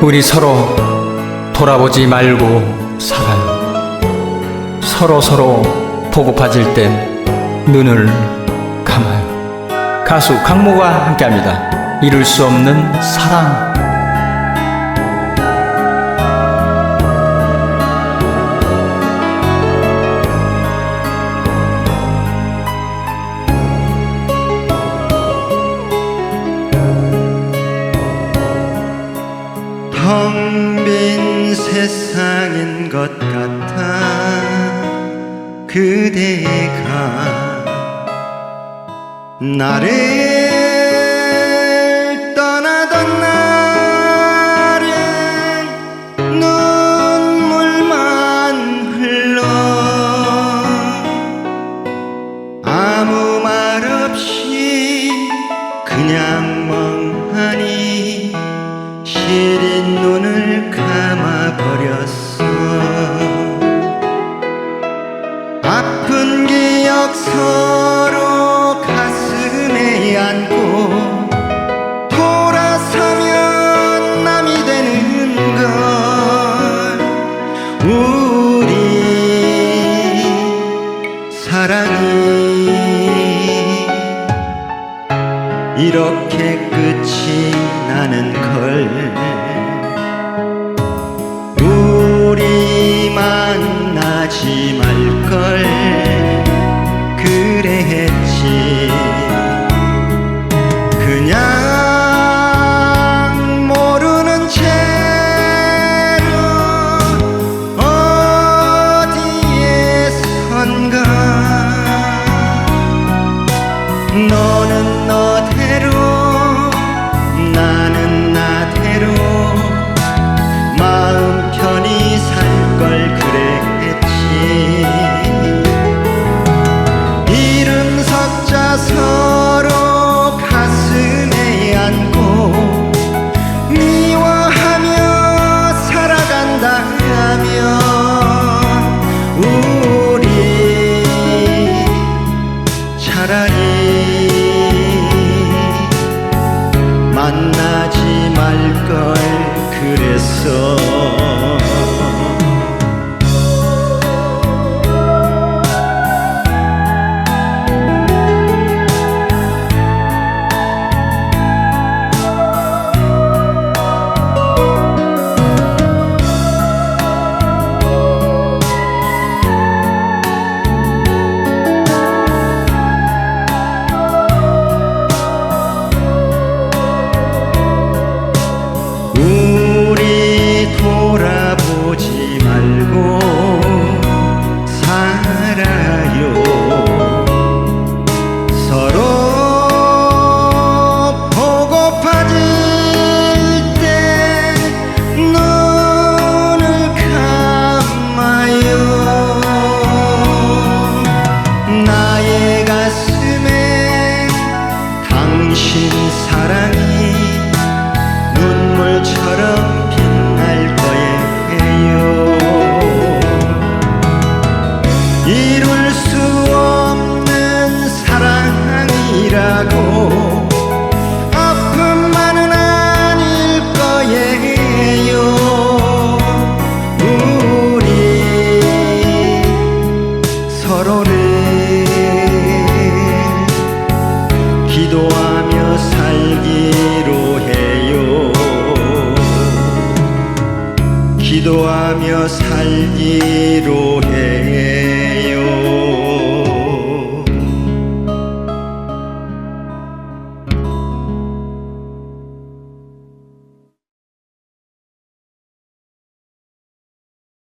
우리 서로 돌아보지 말고 살아요. 서로 서로 보고파질 땐 눈을 감아요. 가수 강모가 함께합니다. 이룰 수 없는 사랑. 텅 빈 세상인 것 같아. 그대가. 나를 떠나던 날은 눈물만 흘러. 아무 말 없이 그냥 시린 눈을 감아버렸어. 아픈 기억 서로 가슴에 안고 돌아서면 남이 되는 걸 이렇게 끝이 나는 걸 차라리 만나지 말 걸 그랬어 기도하며 살기로 해요. 기도하며 살기로 해